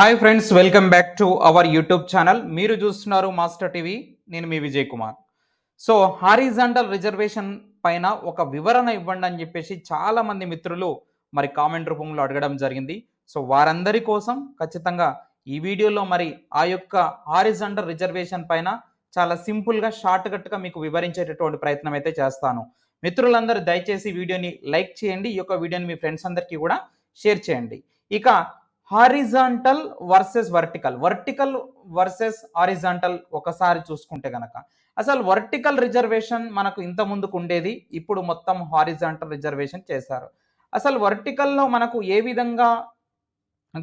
Hi friends welcome back to our YouTube channel మీరు చూస్తున్నారు master TV నేను మీ Vijay Kumar. So horizontal reservation పైన ఒక వివరణ ఇవ్వండి అని చెప్పేసి చాలామంది మిత్రులు మరి కామెంట్ రూపంలో అడగడం జరిగింది. సో వారందరి కోసం ఖచ్చితంగా ఈ వీడియోలో మరి ఆ యొక్క హారిజాంటల్ రిజర్వేషన్ పైన చాలా సింపుల్గా షార్ట్ కట్గా మీకు వివరించేటటువంటి ప్రయత్నం అయితే చేస్తాను. మిత్రులందరూ దయచేసి వీడియోని లైక్ చేయండి. ఈ యొక్క వీడియోని మీ ఫ్రెండ్స్ అందరికీ కూడా షేర్ చేయండి. ఇక horizontal versus vertical. Vertical versus horizontal ఒకసారి చూసుకుంటే గనక. అసలు వర్టికల్ రిజర్వేషన్ మనకు ఇంత ముందుకు ఉండేది? ఇప్పుడు మొత్తం హారిజాంటల్ రిజర్వేషన్ చేశారు. అసలు వర్టికల్లో మనకు ఏ విధంగా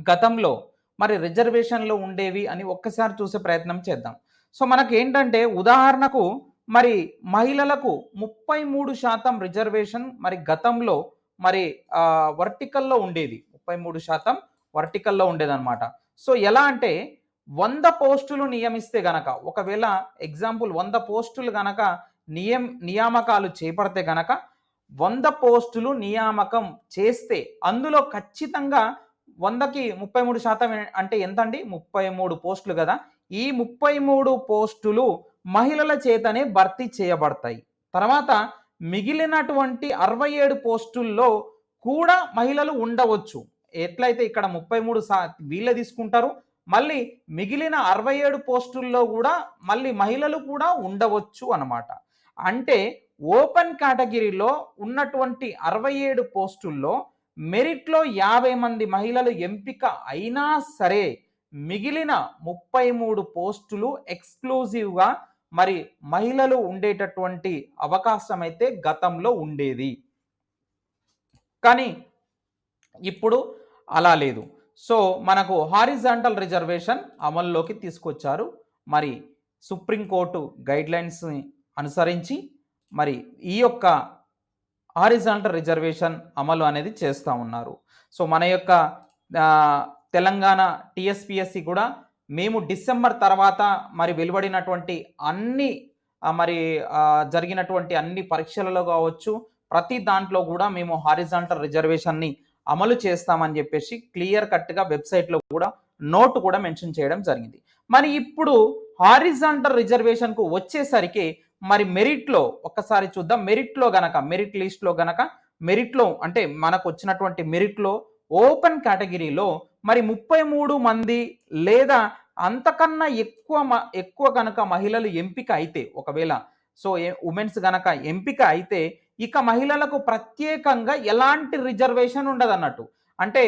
గతంలో మరి రిజర్వేషన్లో ఉండేవి అని ఒక్కసారి చూసే ప్రయత్నం చేద్దాం. సో మనకు ఏంటంటే ఉదాహరణకు మరి మహిళలకు ముప్పై మూడు శాతం రిజర్వేషన్ మరి గతంలో మరి వర్టికల్లో ఉండేది. ముప్పై మూడు శాతం వర్టికల్లో ఉండేదన్నమాట. సో ఎలా అంటే వంద పోస్టులు నియమిస్తే గనక ఒకవేళ ఎగ్జాంపుల్ వంద పోస్టులు గనక నియం నియామకాలు చేపడితే గనక వంద పోస్టులు నియామకం చేస్తే అందులో ఖచ్చితంగా వందకి ముప్పై మూడు శాతం అంటే ఎంత అండి ముప్పై మూడు పోస్టులు కదా. ఈ ముప్పై మూడు పోస్టులు మహిళల చేతనే భర్తీ చేయబడతాయి. తర్వాత మిగిలినటువంటి అరవై ఏడు పోస్టుల్లో కూడా మహిళలు ఉండవచ్చు. ఎట్లయితే ఇక్కడ ముప్పై మూడు సా వీళ్ళే తీసుకుంటారు మళ్ళీ మిగిలిన అరవై ఏడు పోస్టుల్లో కూడా మళ్ళీ మహిళలు కూడా ఉండవచ్చు అనమాట అంటే ఓపెన్ కేటగిరీలో ఉన్నటువంటి అరవై ఏడు పోస్టుల్లో మెరిట్లో యాభై మంది మహిళలు ఎంపిక అయినా సరే మిగిలిన ముప్పై మూడు పోస్టులు ఎక్స్క్లూజివ్గా మరి మహిళలు ఉండేటటువంటి అవకాశం అయితే గతంలో ఉండేది. కానీ ఇప్పుడు అలా లేదు. సో మనకు హారిజాంటల్ రిజర్వేషన్ అమల్లోకి తీసుకొచ్చారు. మరి సుప్రీంకోర్టు గైడ్లైన్స్ని అనుసరించి మరి ఈ యొక్క హారిజాంటల్ రిజర్వేషన్ అమలు అనేది చేస్తూ ఉన్నారు. సో మన యొక్క తెలంగాణ టీఎస్పిఎస్సి కూడా మేము డిసెంబర్ తర్వాత మరి వెలువడినటువంటి అన్ని మరి జరిగినటువంటి అన్ని పరీక్షలలో కావచ్చు ప్రతి దాంట్లో కూడా మేము హారిజాంటల్ రిజర్వేషన్ని అమలు చేస్తామని చెప్పేసి క్లియర్ కట్గా వెబ్సైట్లో కూడా నోట్ కూడా మెన్షన్ చేయడం జరిగింది. మరి ఇప్పుడు హారిజాంటల్ రిజర్వేషన్కు వచ్చేసరికి మరి మెరిట్లో ఒక్కసారి చూద్దాం. మెరిట్లో గనక మెరిట్ లిస్ట్లో గనక మెరిట్లో అంటే మనకు వచ్చినటువంటి మెరిట్లో ఓపెన్ కేటగిరీలో మరి ముప్పై మూడు మంది లేదా అంతకన్నా ఎక్కువ ఎక్కువ కనుక మహిళలు ఎంపిక అయితే ఒకవేళ సో ఉమెన్స్ గనక ఎంపిక అయితే ఇక మహిళలకు ప్రత్యేకంగా ఎలాంటి రిజర్వేషన్ ఉండదు అన్నట్టు అంటే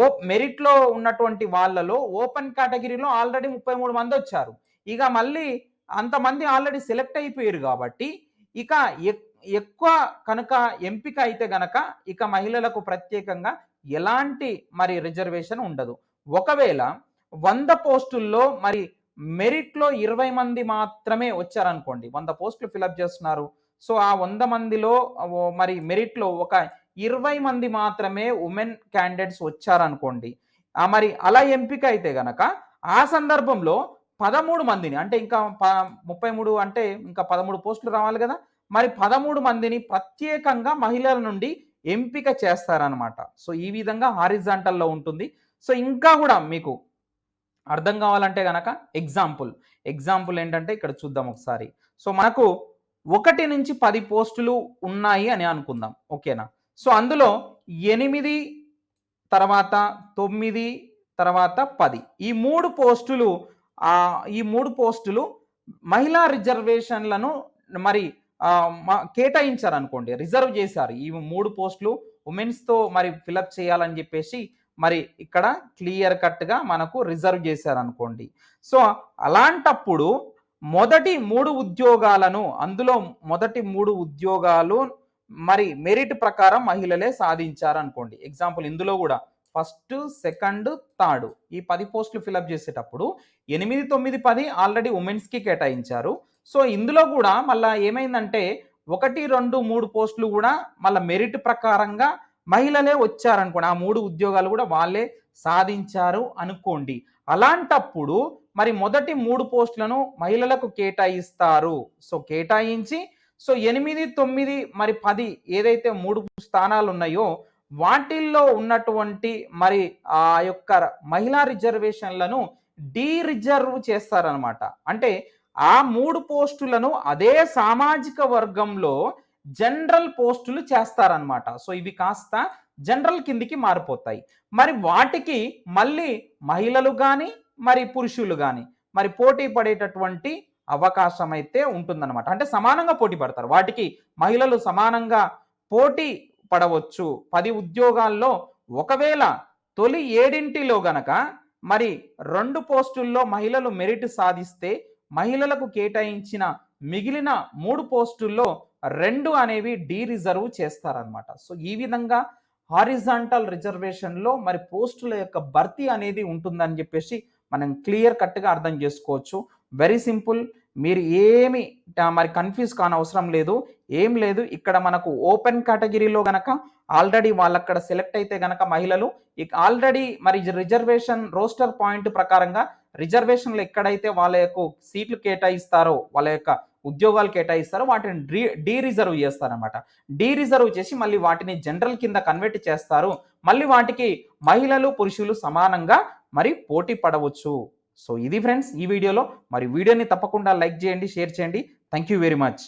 ఓ మెరిట్లో ఉన్నటువంటి వాళ్ళలో ఓపెన్ కేటగిరీలో ఆల్రెడీ ముప్పై మూడు మంది వచ్చారు. ఇక మళ్ళీ అంతమంది ఆల్రెడీ సెలెక్ట్ అయిపోయారు కాబట్టి ఇక ఎక్కువ కనుక ఎంపిక అయితే గనక ఇక మహిళలకు ప్రత్యేకంగా ఎలాంటి మరి రిజర్వేషన్ ఉండదు. ఒకవేళ వంద పోస్టుల్లో మరి మెరిట్లో ఇరవై మంది మాత్రమే వచ్చారనుకోండి వంద పోస్టులు ఫిలప్ చేస్తున్నారు సో ఆ వంద మందిలో మరి మెరిట్లో ఒక ఇరవై మంది మాత్రమే ఉమెన్ క్యాండిడేట్స్ వచ్చారనుకోండి. మరి అలా ఎంపిక అయితే గనక ఆ సందర్భంలో పదమూడు మందిని అంటే ఇంకా ముప్పై మూడు అంటే ఇంకా పదమూడు పోస్టులు రావాలి కదా మరి పదమూడు మందిని ప్రత్యేకంగా మహిళల నుండి ఎంపిక చేస్తారనమాట. సో ఈ విధంగా హారిజాంటల్లో ఉంటుంది. సో ఇంకా కూడా మీకు అర్థం కావాలంటే కనుక ఎగ్జాంపుల్ ఎగ్జాంపుల్ ఏంటంటే ఇక్కడ చూద్దాం ఒకసారి. సో మనకు ఒకటి నుంచి పది పోస్టులు ఉన్నాయి అని అనుకుందాం. ఓకేనా? సో అందులో ఎనిమిది తర్వాత తొమ్మిది తర్వాత పది. ఈ మూడు పోస్టులు ఈ మూడు పోస్టులు మహిళా రిజర్వేషన్లను మరి కేటాయించారు అనుకోండి రిజర్వ్ చేశారు. ఈ మూడు పోస్టులు ఉమెన్స్తో మరి ఫిలప్ చేయాలని చెప్పేసి మరి ఇక్కడ క్లియర్ కట్గా మనకు రిజర్వ్ చేశారు అనుకోండి సో అలాంటప్పుడు మొదటి మూడు ఉద్యోగాలను అందులో మొదటి మూడు ఉద్యోగాలు మరి మెరిట్ ప్రకారం మహిళలే సాధించారు అనుకోండి ఎగ్జాంపుల్ ఇందులో కూడా ఫస్ట్ సెకండ్ థర్డ్ ఈ పది పోస్టులు ఫిలప్ చేసేటప్పుడు ఎనిమిది తొమ్మిది పది ఆల్రెడీ ఉమెన్స్కి కేటాయించారు. సో ఇందులో కూడా మళ్ళీ ఏమైందంటే ఒకటి రెండు మూడు పోస్టులు కూడా మళ్ళీ మెరిట్ ప్రకారంగా మహిళలే వచ్చారనుకోండి. ఆ మూడు ఉద్యోగాలు కూడా వాళ్ళే సాధించారు అనుకోండి. అలాంటప్పుడు మరి మొదటి మూడు పోస్టులను మహిళలకు కేటాయిస్తారు. సో కేటాయించి సో ఎనిమిది తొమ్మిది మరి పది ఏదైతే మూడు స్థానాలు ఉన్నాయో వాటిల్లో ఉన్నటువంటి మరి ఆ యొక్క మహిళా రిజర్వేషన్లను డీ రిజర్వ్ చేస్తారనమాట అంటే ఆ మూడు పోస్టులను అదే సామాజిక వర్గంలో జనరల్ పోస్టులు చేస్తారనమాట సో ఇవి కాస్త జనరల్ కిందికి మారిపోతాయి. మరి వాటికి మళ్ళీ మహిళలు కానీ మరి పురుషులు కానీ మరి పోటీ పడేటటువంటి అవకాశం అయితే ఉంటుందన్నమాట. అంటే సమానంగా పోటీ పడతారు. వాటికి మహిళలు సమానంగా పోటీ పడవచ్చు. పది ఉద్యోగాల్లో ఒకవేళ తొలి ఏడింటిలో గనక మరి రెండు పోస్టుల్లో మహిళలు మెరిట్ సాధిస్తే మహిళలకు కేటాయించిన మిగిలిన మూడు పోస్టుల్లో రెండు అనేవి డీ రిజర్వ్ చేస్తారనమాట సో ఈ విధంగా హారిజాంటల్ రిజర్వేషన్లో మరి పోస్టుల యొక్క భర్తీ అనేది ఉంటుందని చెప్పేసి మనం క్లియర్ కట్గా అర్థం చేసుకోవచ్చు. వెరీ సింపుల్ మీరు ఏమి మరి కన్ఫ్యూజ్ కానవసరం లేదు. ఏం లేదు. ఇక్కడ మనకు ఓపెన్ కేటగిరీలో గనక ఆల్రెడీ వాళ్ళక్కడ సెలెక్ట్ అయితే గనక మహిళలు ఇక ఆల్రెడీ మరి రిజర్వేషన్ రోస్టర్ పాయింట్ ప్రకారంగా రిజర్వేషన్లు ఎక్కడైతే వాళ్ళ యొక్క సీట్లు కేటాయిస్తారో వాళ్ళ యొక్క ఉద్యోగాలు కేటాయిస్తారో వాటిని డీ డీ రిజర్వ్ చేస్తారనమాట డీ రిజర్వ్ చేసి మళ్ళీ వాటిని జనరల్ కింద కన్వర్ట్ చేస్తారు. మళ్ళీ వాటికి మహిళలు పురుషులు సమానంగా మరి పోటీ పడవచ్చు. సో ఇది ఫ్రెండ్స్ ఈ వీడియోలో. మరి వీడియోని తప్పకుండా లైక్ చేయండి షేర్ చేయండి. Thank you very much.